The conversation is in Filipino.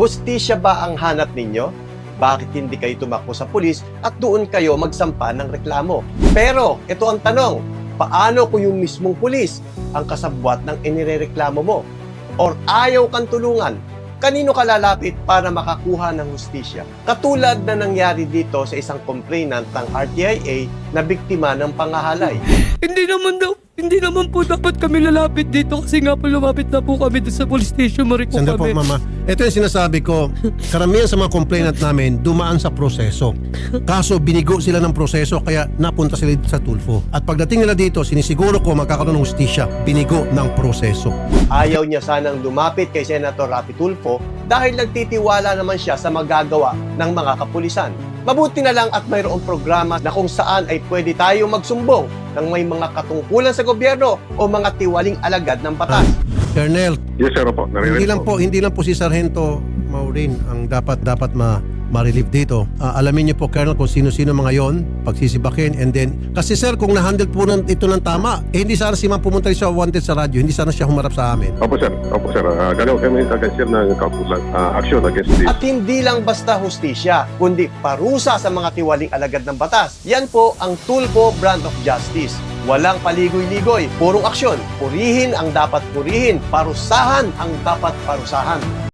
Hustisya ba ang hanap ninyo? Bakit hindi kayo tumakbo sa pulis at doon kayo magsampa ng reklamo? Pero, ito ang tanong, paano kung yung mismong pulis ang kasabwat ng inirereklamo mo? Or ayaw kang tulungan? Kanino ka lalapit para makakuha ng hustisya? Katulad na nangyari dito sa isang complainant ng RTIA na biktima ng pangahalay. Hindi naman daw, hindi naman po dapat kami lalapit dito kasi nga po lumapit na po kami doon sa police station, Mariko Sandali po, kami. mama. Ito yung sinasabi ko, karamihan sa mga complainant namin dumaan sa proseso. Kaso binigo sila ng proseso kaya napunta sila dito sa Tulfo. At pagdating nila dito, sinisiguro ko magkakaroon ng hustisya, binigo ng proseso. Ayaw niya sanang lumapit kay Senator Rapi Tulfo dahil nagtitiwala naman siya sa magagawa ng mga kapulisan. Mabuti na lang at mayroong programa na kung saan ay pwede tayo magsumbong ng may mga katungkulan sa gobyerno o mga tiwaling alagad ng batas. Colonel, Yes, sir, opo. Naririnig hindi lang po, hindi lang po si Sargento Maureen ang dapat dapat ma ma-relieve dito. Ah, alamin niyo po, Colonel, kung sino-sino mga yon, pagsisibakin, and then, kasi sir, kung na-handle po ng, ito ng tama, eh, hindi sana si ma'am pumunta sa wanted sa radyo, hindi sana siya humarap sa amin. Opo, sir. Opo, sir. Uh, gagawa kami agad, sir, ng kaukulan, uh, action against this. At hindi lang basta hustisya, kundi parusa sa mga tiwaling alagad ng batas. Yan po ang Tulfo Brand of Justice. Walang paligoy-ligoy, purong aksyon. Purihin ang dapat purihin, parusahan ang dapat parusahan.